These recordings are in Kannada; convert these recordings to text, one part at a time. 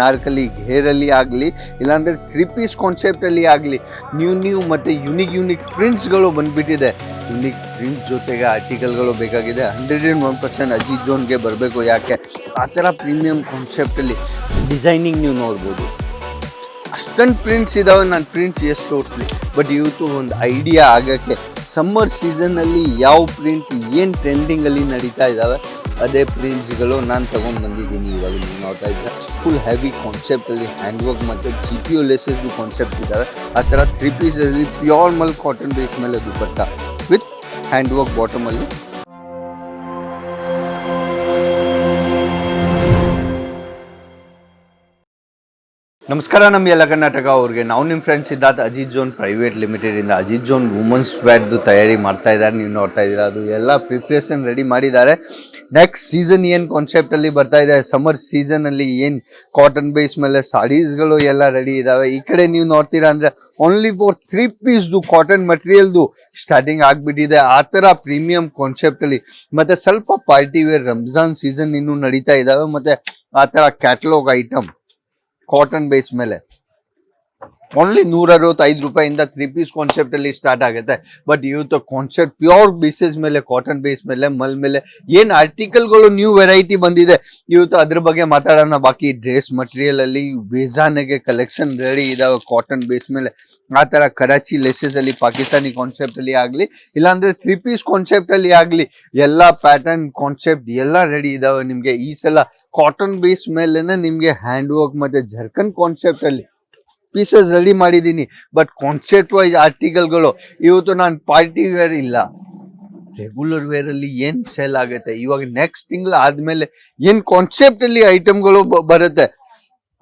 ನಾರ್ಕಲಿ ಹೇರಲ್ಲಿ ಆಗಲಿ, ಇಲ್ಲಾಂದರೆ ತ್ರೀ ಪೀಸ್ ಕಾನ್ಸೆಪ್ಟಲ್ಲಿ ಆಗಲಿ ನ್ಯೂ ನ್ಯೂ ಮತ್ತು ಯುನಿಕ್ ಯುನಿಕ್ ಪ್ರಿಂಟ್ಸ್ಗಳು ಬಂದ್ಬಿಟ್ಟಿದೆ. ಯುನಿಕ್ ಪ್ರಿಂಟ್ಸ್ ಜೊತೆಗೆ ಆರ್ಟಿಕಲ್ಗಳು ಬೇಕಾಗಿದೆ. Hundred and one percent Ajith ಜೋನ್ಗೆ ಬರಬೇಕು ಯಾಕೆ? ಆ ಥರ ಪ್ರೀಮಿಯಂ ಕಾನ್ಸೆಪ್ಟಲ್ಲಿ ಡಿಸೈನಿಂಗ್ ನೀವು ನೋಡ್ಬೋದು. ಅಷ್ಟೊಂದು ಪ್ರಿಂಟ್ಸ್ ಇದ್ದಾವೆ ನಾನು ಪ್ರಿಂಟ್ಸ್ ಎಷ್ಟು ತೋರಿಸ್ಲಿ ಬಟ್ ಇವತ್ತು ಒಂದು ಐಡಿಯಾ ಆಗೋಕ್ಕೆ ಸಮ್ಮರ್ ಸೀಸನ್ನಲ್ಲಿ ಯಾವ ಪ್ರಿಂಟ್ ಏನು ಟ್ರೆಂಡಿಂಗಲ್ಲಿ ನಡೀತಾ ಇದ್ದಾವೆ ಅದೇ ಪ್ರಿಂಟ್ಸ್ಗಳು ನಾನು ತೊಗೊಂಡು ಬಂದಿದ್ದೀನಿ ಇವಾಗ ನೀವು ನೋಡ್ತಾ ಇದ್ದರೆ ಫುಲ್ ಹೆವಿ ಕಾನ್ಸೆಪ್ಟಲ್ಲಿ ಹ್ಯಾಂಡ್ ವರ್ಕ್ ಮತ್ತು ಜಿ ಪಿ ಯು ಲೆಸಸ್ದು ಕಾನ್ಸೆಪ್ಟ್ ಇದ್ದಾವೆ ಆ ಥರ ತ್ರೀ ಪೀಸಲ್ಲಿ ಪ್ಯೂರ್ ಮಲ್ ಕಾಟನ್ ಬೇಸ್ ಮೇಲೆ ದುಪಟ್ಟ ವಿತ್ ಹ್ಯಾಂಡ್ ವರ್ಕ್ ಬಾಟಮಲ್ಲಿ ನಮಸ್ಕಾರ ನಮ್ಮ ಎಲ್ಲ ಕರ್ನಾಟಕ ಅವ್ರಿಗೆ. ನಾವು ನಿಮ್ಮ friends Siddharth Ajith zone private limited ಇಂದ ಅಜಿತ್ ಜೋನ್ ವುಮೆನ್ಸ್ ವೇರ್ದು ತಯಾರಿ ಮಾಡ್ತಾ ಇದ್ದಾರೆ. ನೀವು ನೋಡ್ತಾ ಇದ್ದೀರಾ, ಅದು ಎಲ್ಲ ಪ್ರಿಪ್ರೇಷನ್ ರೆಡಿ ಮಾಡಿದ್ದಾರೆ. ನೆಕ್ಸ್ಟ್ ಸೀಸನ್ ಏನು ಕಾನ್ಸೆಪ್ಟಲ್ಲಿ ಬರ್ತಾ ಇದೆ? ಸಮ್ಮರ್ ಸೀಸನಲ್ಲಿ ಏನು ಕಾಟನ್ ಬೇಸ್ ಮೇಲೆ ಸಾಡೀಸ್ಗಳು ಎಲ್ಲ ರೆಡಿ ಇದ್ದಾವೆ ಈ ಕಡೆ ನೀವು ನೋಡ್ತೀರಾ ಅಂದರೆ ಓನ್ಲಿ ಫಾರ್ ತ್ರೀ ಪೀಸ್ದು ಕಾಟನ್ ಮಟೀರಿಯಲ್ದು ಸ್ಟಾರ್ಟಿಂಗ್ ಆಗಿಬಿಟ್ಟಿದೆ. ಆ ಥರ ಪ್ರೀಮಿಯಂ ಕಾನ್ಸೆಪ್ಟಲ್ಲಿ ಮತ್ತು ಸ್ವಲ್ಪ ಪಾರ್ಟಿ ವೇರ್ ರಂಜಾನ್ ಸೀಸನ್ ಇನ್ನೂ ನಡೀತಾ ಇದ್ದಾವೆ ಮತ್ತು ಆ ಥರ ಕ್ಯಾಟಲಾಗ್ ಐಟಮ್ ಕಾಟನ್ ಬೇಸ್ ಮೇಲೆ ಓನ್ಲಿ ನೂರ ಅರವತ್ತೈದು ರೂಪಾಯಿಂದ ತ್ರೀ ಪೀಸ್ ಕಾನ್ಸೆಪ್ಟ್ ಅಲ್ಲಿ ಸ್ಟಾರ್ಟ್ ಆಗುತ್ತೆ. ಬಟ್ ಇವತ್ತು ಕಾನ್ಸೆಪ್ಟ್ ಪ್ಯೂರ್ ಬೇಸಿಸ್ ಮೇಲೆ ಕಾಟನ್ ಬೇಸ್ ಮೇಲೆ ಮಲ್ ಮೇಲೆ, ಏನ್ ಆರ್ಟಿಕಲ್ಗಳು ನ್ಯೂ ವೆರೈಟಿ ಬಂದಿದೆ ಇವತ್ತು ಅದ್ರ ಬಗ್ಗೆ ಮಾತಾಡೋಣ. ಬಾಕಿ ಡ್ರೆಸ್ ಮಟೀರಿಯಲ್ ಅಲ್ಲಿ ಬೇಜಾನಗೆ ಕಲೆಕ್ಷನ್ ರೆಡಿ ಇದಾವೆ ಕಾಟನ್ ಬೇಸ್ ಮೇಲೆ. ಆ ತರ ಕರಾಚಿ ಲೆಸಸ್ ಅಲ್ಲಿ, ಪಾಕಿಸ್ತಾನಿ ಕಾನ್ಸೆಪ್ಟ್ ಅಲ್ಲಿ ಆಗ್ಲಿ, ಇಲ್ಲಾಂದ್ರೆ ತ್ರೀ ಪೀಸ್ ಕಾನ್ಸೆಪ್ಟ್ ಅಲ್ಲಿ ಆಗ್ಲಿ, ಎಲ್ಲಾ ಪ್ಯಾಟರ್ನ್ ಕಾನ್ಸೆಪ್ಟ್ ಎಲ್ಲ ರೆಡಿ ಇದಾವೆ ನಿಮ್ಗೆ. ಈ ಸಲ ಕಾಟನ್ ಬೇಸ್ ಮೇಲೆನೆ ನಿಮ್ಗೆ ಹ್ಯಾಂಡ್ ವರ್ಕ್ ಮತ್ತೆ ಜರ್ಕನ್ ಕಾನ್ಸೆಪ್ಟ್ ಅಲ್ಲಿ ಪೀಸಸ್ ರೆಡಿ ಮಾಡಿದ್ದೀನಿ. ಬಟ್ ಕಾನ್ಸೆಪ್ಟ್ ವೈಸ್ ಆರ್ಟಿಕಲ್ಗಳು ಇವತ್ತು ನಾನು ಪಾರ್ಟಿ ವೇರ್ ಇಲ್ಲ. ರೆಗ್ಯುಲರ್ ವೇರಲ್ಲಿ ಏನ್ ಸೇಲ್ ಆಗುತ್ತೆ? ಇವಾಗ ನೆಕ್ಸ್ಟ್ ತಿಂಗಳು ಆದಮೇಲೆ ಏನ್ ಕಾನ್ಸೆಪ್ಟಲ್ಲಿ ಐಟಮ್ಗಳು ಬರುತ್ತೆ?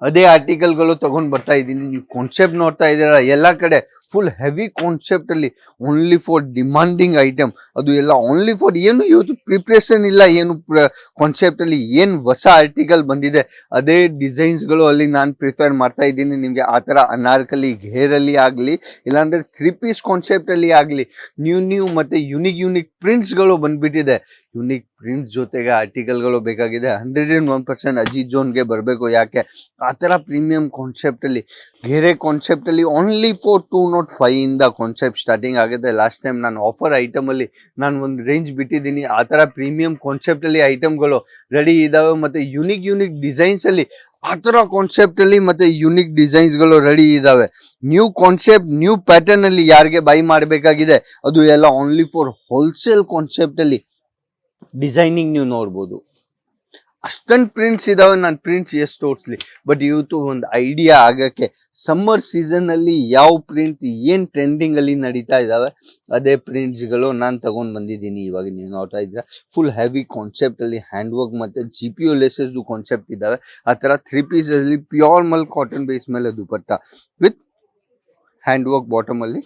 ಅದೇ ಆರ್ಟಿಕಲ್ಗಳು ತಗೊಂಡ್ ಬರ್ತಾ ಇದ್ದೀನಿ ನೀವು ಕಾನ್ಸೆಪ್ಟ್ ನೋಡ್ತಾ ಇದ್ದೀರಾ ಎಲ್ಲ ಕಡೆ ಫುಲ್ ಹೆವಿ ಕಾನ್ಸೆಪ್ಟ್ ಅಲ್ಲಿ ಓನ್ಲಿ ಫಾರ್ ಡಿಮಾಂಡಿಂಗ್ ಐಟಮ್ ಅದು ಎಲ್ಲ ಓನ್ಲಿ ಫಾರ್ ಏನು ಇವತ್ತು ಪ್ರಿಪ್ರೇಷನ್ ಇಲ್ಲ, ಏನು ಕಾನ್ಸೆಪ್ಟ್ ಅಲ್ಲಿ ಏನು ಹೊಸ ಆರ್ಟಿಕಲ್ ಬಂದಿದೆ. ಅದೇ ಡಿಸೈನ್ಸ್ಗಳು ಅಲ್ಲಿ ನಾನು ಪ್ರಿಫರ್ ಮಾಡ್ತಾ ಇದ್ದೀನಿ. ನಿಮಗೆ ಆ ಥರ ಅನಾರ್ಕಲಿ, ಘೇರಲ್ಲಿ ಆಗಲಿ, ಇಲ್ಲಾಂದ್ರೆ ತ್ರೀ ಪೀಸ್ ಕಾನ್ಸೆಪ್ಟಲ್ಲಿ ಆಗಲಿ ನ್ಯೂ ನ್ಯೂ ಮತ್ತು ಯುನಿಕ್ ಯುನಿಕ್ ಪ್ರಿಂಟ್ಸ್ಗಳು ಬಂದ್ಬಿಟ್ಟಿದೆ. ಯುನಿಕ್ ಪ್ರಿಂಟ್ಸ್ ಜೊತೆಗೆ ಆರ್ಟಿಕಲ್ಗಳು ಬೇಕಾಗಿದೆ. Hundred and one percent Ajit ಜೋನ್ಗೆ ಬರಬೇಕು ಯಾಕೆ? ಆ ಥರ ಪ್ರೀಮಿಯಂ ಕಾನ್ಸೆಪ್ಟಲ್ಲಿ ಘೇರೆ ಕಾನ್ಸೆಪ್ಟಲ್ಲಿ only four two not five ಇಂದ ಕಾನ್ಸೆಪ್ಟ್ ಸ್ಟಾರ್ಟಿಂಗ್ ಆಗಿದೆ ಲಾಸ್ಟ್ ಟೈಮ್ ನಾನು ಆಫರ್ ಐಟಮಲ್ಲಿ ನಾನು ಒಂದು ರೇಂಜ್ ಬಿಟ್ಟಿದ್ದೀನಿ ಆ ಥರ ಪ್ರೀಮಿಯಂ ಕಾನ್ಸೆಪ್ಟಲ್ಲಿ ಐಟಮ್ಗಳು ರೆಡಿ ಇದ್ದಾವೆ ಮತ್ತು ಯುನಿಕ್ ಯುನಿಕ್ ಡಿಸೈನ್ಸಲ್ಲಿ ಆ ಥರ ಕಾನ್ಸೆಪ್ಟಲ್ಲಿ ಮತ್ತು ಯುನಿಕ್ ಡಿಸೈನ್ಸ್ಗಳು ರೆಡಿ ಇದ್ದಾವೆ ನ್ಯೂ ಕಾನ್ಸೆಪ್ಟ್ ನ್ಯೂ ಪ್ಯಾಟರ್ನಲ್ಲಿ ಯಾರಿಗೆ ಬೈ ಮಾಡಬೇಕಾಗಿದೆ, ಅದು ಎಲ್ಲ ಓನ್ಲಿ ಫಾರ್ ಹೋಲ್ಸೇಲ್ ಕಾನ್ಸೆಪ್ಟಲ್ಲಿ ಡಿಸೈನಿಂಗ್ ನೀವು ನೋಡ್ಬೋದು. ಅಷ್ಟೊಂದು ಪ್ರಿಂಟ್ಸ್ ಇದಾವೆ, ನಾನು ಪ್ರಿಂಟ್ಸ್ ಎಷ್ಟು ತೋರಿಸ್ಲಿ. ಬಟ್ ಇವತ್ತು ಒಂದು ಐಡಿಯಾ ಆಗೋಕ್ಕೆ ಸಮ್ಮರ್ ಸೀಸನ್ನಲ್ಲಿ ಯಾವ ಪ್ರಿಂಟ್ ಏನು ಟ್ರೆಂಡಿಂಗಲ್ಲಿ ನಡೀತಾ ಇದ್ದಾವೆ ಅದೇ ಪ್ರಿಂಟ್ಸ್ಗಳು ನಾನು ತಗೊಂಡು ಬಂದಿದ್ದೀನಿ. ಇವಾಗ ನೀವು ನೋಡ್ತಾ ಇದ್ದೀರಾ ಫುಲ್ ಹೆವಿ ಕಾನ್ಸೆಪ್ಟಲ್ಲಿ ಹ್ಯಾಂಡ್ ವರ್ಕ್ ಮತ್ತು ಜಿ ಪಿ ಯು ಲೆಸಸ್ದು ಕಾನ್ಸೆಪ್ಟ್ ಇದ್ದಾವೆ ಆ ಥರ ತ್ರೀ ಪೀಸಲ್ಲಿ ಪ್ಯೂರ್ ಮಲ್ ಕಾಟನ್ ಬೇಸ್ ಮೇಲೆ ದುಪಟ್ಟ. ವಿತ್ ಹ್ಯಾಂಡ್ ವರ್ಕ್ ಬಾಟಮಲ್ಲಿ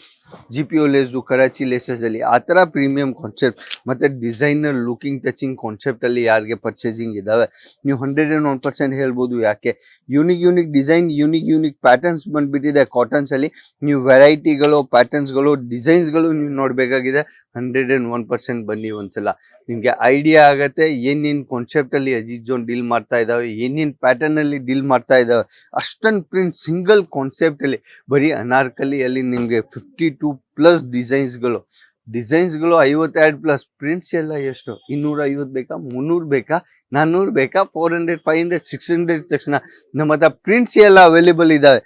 ಜಿ ಪಿ ಯು ಲೇಸ್ದು ಕರಾಚಿ ಲೇಸಸಲ್ಲಿ ಆ ಥರ ಪ್ರೀಮಿಯಂ ಕಾನ್ಸೆಪ್ಟ್ ಮತ್ತು ಡಿಸೈನರ್ ಲುಕಿಂಗ್ ಟಚಿಂಗ್ ಕಾನ್ಸೆಪ್ಟಲ್ಲಿ ಯಾರಿಗೆ ಪರ್ಚೇಸಿಂಗ್ ಇದ್ದಾವೆ ನೀವು ಹಂಡ್ರೆಡ್ ಆ್ಯಂಡ್ ಒನ್ ಪರ್ಸೆಂಟ್ ಹೇಳ್ಬೋದು ಯಾಕೆ? Unique unique design unique unique patterns ಬಂದುಬಿಟ್ಟಿದೆ. ಕಾಟನ್ಸಲ್ಲಿ ನೀವು ವೆರೈಟಿಗಳು ಪ್ಯಾಟರ್ನ್ಸ್ಗಳು ಡಿಸೈನ್ಸ್ಗಳು ನೀವು ನೋಡಬೇಕಾಗಿದೆ. ಹಂಡ್ರೆಡ್ ಆ್ಯಂಡ್ ಒನ್ ಪರ್ಸೆಂಟ್ ಬನ್ನಿ ಒಂದ್ಸಲ. ನಿಮಗೆ ಐಡಿಯಾ ಆಗುತ್ತೆ, ಏನೇನು ಕಾನ್ಸೆಪ್ಟಲ್ಲಿ ಅಜಿತ್ ಜೋನ್ ಡೀಲ್ ಮಾಡ್ತಾ ಇದ್ದಾವೆ, ಏನೇನು ಪ್ಯಾಟರ್ನಲ್ಲಿ ಡೀಲ್ ಮಾಡ್ತಾ ಇದ್ದಾವೆ, ಅಷ್ಟೊಂದು ಪ್ರಿಂಟ್ ಸಿಂಗಲ್ ಕಾನ್ಸೆಪ್ಟಲ್ಲಿ ಬರೀ ಅನಾರ್ಕಲಿಯಲ್ಲಿ ನಿಮಗೆ ಫಿಫ್ಟಿ ಟು ಪ್ಲಸ್ ಡಿಸೈನ್ಸ್ಗಳು ಡಿಸೈನ್ಸ್ಗಳು ಐವತ್ತೆರಡು ಪ್ಲಸ್ ಪ್ರಿಂಟ್ಸ್ ಎಲ್ಲ ಎಷ್ಟು? ಇನ್ನೂರ ಐವತ್ತು ಬೇಕಾ? ಮುನ್ನೂರು ಬೇಕಾ? ನಾನ್ನೂರು ಬೇಕಾ? Four hundred five hundred six hundred ತಕ್ಷಣ ನಮ್ಮ ಹತ್ರ ಪ್ರಿಂಟ್ಸ್ ಎಲ್ಲ ಅವೈಲೇಬಲ್ ಇದ್ದಾವೆ.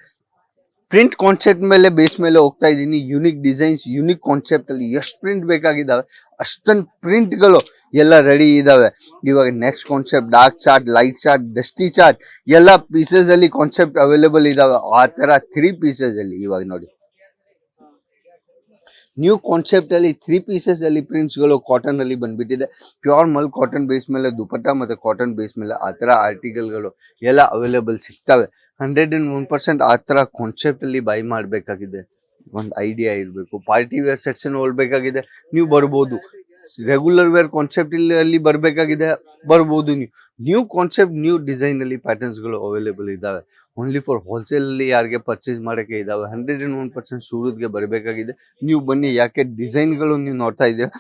ಪ್ರಿಂಟ್ ಕಾನ್ಸೆಪ್ಟ್ ಮೇಲೆ ಬೇಸ್ ಮೇಲೆ ಹೋಗ್ತಾ ಇದ್ದೀನಿ. ಯುನಿಕ್ ಡಿಸೈನ್ಸ್ ಯುನಿಕ್ ಕಾನ್ಸೆಪ್ಟಲ್ಲಿ ಎಷ್ಟು ಪ್ರಿಂಟ್ ಬೇಕಾಗಿದ್ದಾವೆ? ಅಷ್ಟೊಂದು ಪ್ರಿಂಟ್ಗಳು ಎಲ್ಲ ರೆಡಿ ಇದ್ದಾವೆ. ಇವಾಗ next concept dark chart light chart dusty chart ಎಲ್ಲ ಪೀಸಸಲ್ಲಿ ಕಾನ್ಸೆಪ್ಟ್ ಅವೈಲೇಬಲ್ ಇದ್ದಾವೆ. ಆ ಥರ ತ್ರೀ ಪೀಸಸಲ್ಲಿ ಇವಾಗ ನೋಡಿ. ನ್ಯೂ ಕಾನ್ಸೆಪ್ಟ್ ಅಲ್ಲಿ ತ್ರೀ ಪೀಸಸ್ ಅಲ್ಲಿ ಪ್ರಿಂಟ್ಸ್ಗಳು ಕಾಟನ್ ಅಲ್ಲಿ ಬಂದ್ಬಿಟ್ಟಿದೆ. ಪ್ಯೂರ್ ಮಲ್ ಕಾಟನ್ ಬೇಸ್ ಮೇಲೆ, ದುಪಟ್ಟ ಮತ್ತೆ ಕಾಟನ್ ಬೇಸ್ ಮೇಲೆ ಆ ತರ ಆರ್ಟಿಕಲ್ಗಳು ಎಲ್ಲ ಅವೈಲೇಬಲ್ ಸಿಗ್ತವೆ. ಹಂಡ್ರೆಡ್ ಅಂಡ್ ಒನ್ ಪರ್ಸೆಂಟ್ ಆ ತರ ಕಾನ್ಸೆಪ್ಟ್ ಅಲ್ಲಿ ಬೈ ಮಾಡಬೇಕಾಗಿದೆ. ಒಂದು ಐಡಿಯಾ ಇರಬೇಕು. ಪಾರ್ಟಿ ವೇರ್ ಸೆಕ್ಷನ್ ಹೋಗ್ಬೇಕಾಗಿದೆ ನೀವು ಬರ್ಬೋದು. ರೆಗ್ಯುಲರ್ ವೇರ್ ಕಾನ್ಸೆಪ್ಟ್ ಅಲ್ಲಿ ಬರಬೇಕಾಗಿದೆ. ಬರ್ಬೋದು ನೀವು. ನ್ಯೂ ಕಾನ್ಸೆಪ್ಟ್ ನ್ಯೂ ಡಿಸೈನಲ್ಲಿ ಪ್ಯಾಟರ್ನ್ಸ್ಗಳು ಅವೈಲೇಬಲ್ ಇದ್ದಾವೆ ಓನ್ಲಿ ಫಾರ್ ಹೋಲ್ಸೇಲ್ ಅಲ್ಲಿ ಯಾರಿಗೆ ಪರ್ಚೇಸ್ ಮಾಡೋಕ್ಕೆ ಇದ್ದಾವೆ ಹಂಡ್ರೆಡ್ ಅಂಡ್ ಒನ್ ಪರ್ಸೆಂಟ್ ಸೂರತ್ಗೆ ಬರಬೇಕಾಗಿದೆ. ನೀವು ಬನ್ನಿ, ಯಾಕೆ ಡಿಸೈನ್ಗಳು ನೀವು ನೋಡ್ತಾ ಇದ್ದೀರಾ?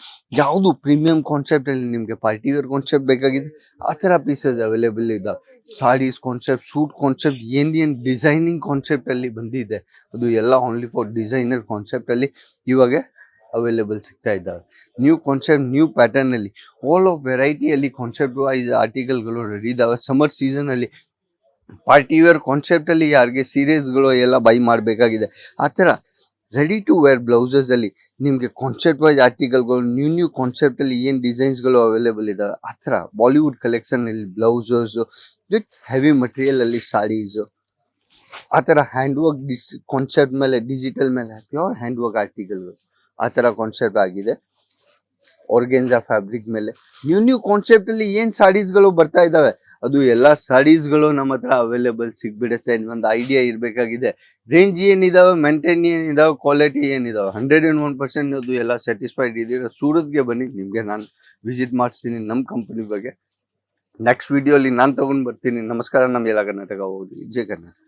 ಯಾವುದು ಪ್ರೀಮಿಯಂ ಕಾನ್ಸೆಪ್ಟ್ ಅಲ್ಲಿ ನಿಮಗೆ ಪಾರ್ಟಿ ವೇರ್ ಕಾನ್ಸೆಪ್ಟ್ ಬೇಕಾಗಿದೆ? ಆ ಥರ ಪೀಸಸ್ ಅವೈಲೇಬಲ್ ಇದ್ದಾವೆ ಸಾರೀಸ್ ಕಾನ್ಸೆಪ್ಟ್ ಸೂಟ್ ಕಾನ್ಸೆಪ್ಟ್ ಏನ್ ಡಿಸೈನಿಂಗ್ ಕಾನ್ಸೆಪ್ಟ್ ಅಲ್ಲಿ ಬಂದಿದೆ. ಅದು ಎಲ್ಲ ಓನ್ಲಿ ಫಾರ್ ಡಿಸೈನರ್ ಕಾನ್ಸೆಪ್ಟ್ ಅಲ್ಲಿ. ಇವಾಗ ಅವೈಲೇಬಲ್ ಸಿಗ್ತಾ ಇದ್ದಾವೆ. ನ್ಯೂ ಕಾನ್ಸೆಪ್ಟ್ ನ್ಯೂ ಪ್ಯಾಟರ್ನಲ್ಲಿ ಆಲ್ ಆಫ್ ವೆರೈಟಿಯಲ್ಲಿ ಕಾನ್ಸೆಪ್ಟ್ ವೈಸ್ ಆರ್ಟಿಕಲ್ಗಳು ರೆಡಿ ಇದ್ದಾವೆ. ಸಮರ್ ಸೀಸನಲ್ಲಿ ಪಾರ್ಟಿ ವೇರ್ ಕಾನ್ಸೆಪ್ಟಲ್ಲಿ ಯಾರಿಗೆ ಸೀರೀಸ್ಗಳು ಎಲ್ಲ ಬೈ ಮಾಡಬೇಕಾಗಿದೆ. ಆ ಥರ ರೆಡಿ ಟು ವೇರ್ ಬ್ಲೌಸಸ್ ಅಲ್ಲಿ ನಿಮಗೆ ಕಾನ್ಸೆಪ್ಟ್ ವೈಸ್ ಆರ್ಟಿಕಲ್ಗಳು ನ್ಯೂ ನ್ಯೂ ಕಾನ್ಸೆಪ್ಟಲ್ಲಿ ಏನು ಡಿಸೈನ್ಸ್ಗಳು ಅವೈಲೇಬಲ್ ಇದಾವೆ ಆ ಥರ ಬಾಲಿವುಡ್ ಕಲೆಕ್ಷನ್ ಅಲ್ಲಿ ಬ್ಲೌಸಸ್ ವಿತ್ ಹೆವಿ ಮಟೀರಿಯಲ್ ಅಲ್ಲಿ ಸಾರೀಸ್ ಆ ಥರ ಹ್ಯಾಂಡ್ ವರ್ಕ್ ಡಿಸ್ ಕಾನ್ಸೆಪ್ಟ್ ಮೇಲೆ ಡಿಜಿಟಲ್ ಮೇಲೆ ಪ್ಯೂರ್ ಹ್ಯಾಂಡ್ ವರ್ಕ್ ಆರ್ಟಿಕಲ್ಗಳು ಆ ಥರ ಕಾನ್ಸೆಪ್ಟ್ ಆಗಿದೆ. ಆರ್ಗೆನ್ಜಾ ಫ್ಯಾಬ್ರಿಕ್ ಮೇಲೆ. ನ್ಯೂ ನ್ಯೂ ಕಾನ್ಸೆಪ್ಟ್ ಅಲ್ಲಿ ಏನ್ ಸಾರೀಸ್ಗಳು ಬರ್ತಾ ಇದ್ದಾವೆ ಅದು ಎಲ್ಲಾ ಸಾರೀಸ್ಗಳು ನಮ್ಮ ಹತ್ರ ಅವೈಲೇಬಲ್ ಸಿಗ್ಬಿಡುತ್ತೆ ಒಂದು ಐಡಿಯಾ ಇರಬೇಕಾಗಿದೆ. ರೇಂಜ್ ಏನಿದಾವೆ? ಮೇಂಟೈನ್ ಏನಿದಾವೆ? ಕ್ವಾಲಿಟಿ ಏನಿದಾವೆ? ಹಂಡ್ರೆಡ್ ಅಂಡ್ ಒನ್ ಪರ್ಸೆಂಟ್ ಅದು ಎಲ್ಲ ಸ್ಯಾಟಿಸ್ಫೈಡ್ ಇದೀರ ಸೂರತ್ಗೆ ಬನ್ನಿ, ನಿಮಗೆ ನಾನು ವಿಸಿಟ್ ಮಾಡಿಸ್ತೀನಿ ನಮ್ಮ ಕಂಪನಿ ಬಗ್ಗೆ. ನೆಕ್ಸ್ಟ್ ವಿಡಿಯೋಲಿ ನಾನು ತೊಗೊಂಡು ಬರ್ತೀನಿ. ನಮಸ್ಕಾರ ನಮ್ಮ ಎಲ್ಲ ಕರ್ನಾಟಕ ಹೋಗಿ ಜಯ ಕರ್ನಾಟಕ.